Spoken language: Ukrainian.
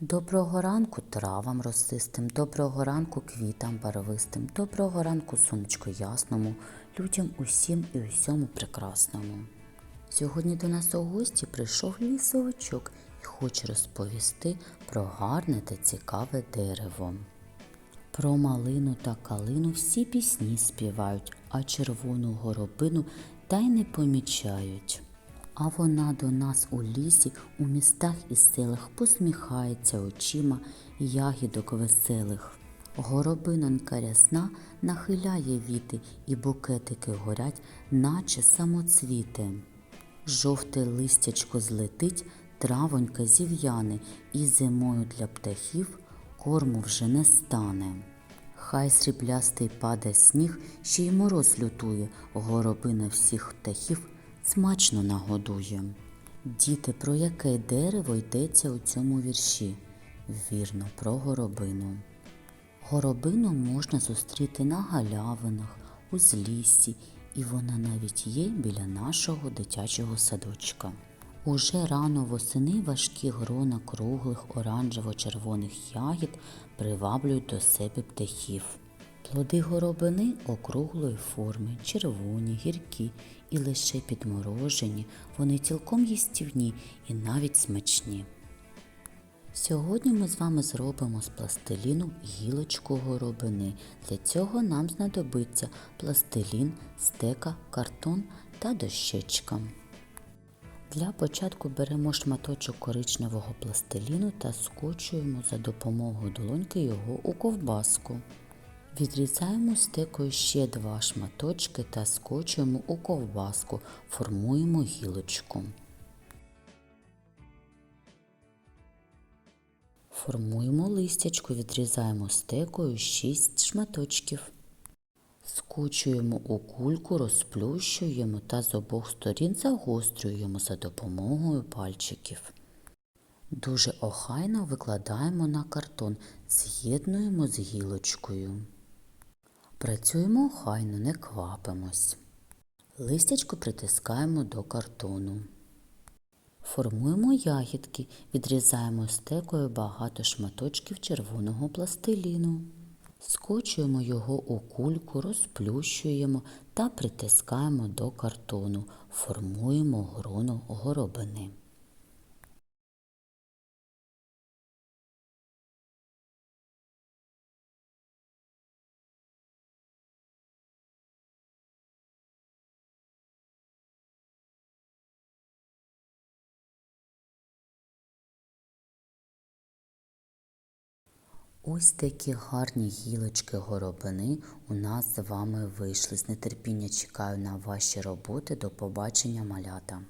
Доброго ранку травам росистим, доброго ранку квітам барвистим, доброго ранку сонечку ясному, людям усім і усьому прекрасному. Сьогодні до нас у гості прийшов лісовичок і хоче розповісти про гарне та цікаве дерево. Про малину та калину всі пісні співають, а червону горобину та й не помічають. А вона до нас у лісі, у містах і селах посміхається очима ягідок веселих. Горобинонька рясна нахиляє віти, і букетики горять, наче самоцвіти. Жовте листячко злетить, травонька зів'яне, і зимою для птахів корму вже не стане. Хай сріблястий паде сніг, ще й мороз лютує, горобина всіх птахів смачно нагодує. Діти, про яке дерево йдеться у цьому вірші? Вірно, про горобину. Горобину можна зустріти на галявинах, у зліссі, і вона навіть є біля нашого дитячого садочка. Уже рано восени важкі грона круглих оранжево-червоних ягід приваблюють до себе птахів. Плоди горобини округлої форми, червоні, гіркі і лише підморожені, вони цілком їстівні і навіть смачні. Сьогодні ми з вами зробимо з пластиліну гілочку горобини. Для цього нам знадобиться пластилін, стека, картон та дощечка. Для початку беремо шматочок коричневого пластиліну та скочуємо за допомогою долоньки його у ковбаску. Відрізаємо стекою ще два шматочки та скочуємо у ковбаску, формуємо гілочку. Формуємо листячко, відрізаємо стекою 6 шматочків. Скочуємо у кульку, розплющуємо та з обох сторін загострюємо за допомогою пальчиків. Дуже охайно викладаємо на картон, з'єднуємо з гілочкою. Працюємо охайно, не квапимось. Листячко притискаємо до картону. Формуємо ягідки, відрізаємо стекою багато шматочків червоного пластиліну. Скочуємо його у кульку, розплющуємо та притискаємо до картону, формуємо грону горобини. Ось такі гарні гілочки горобини у нас з вами вийшли. З нетерпіння чекаю на ваші роботи. До побачення, малята!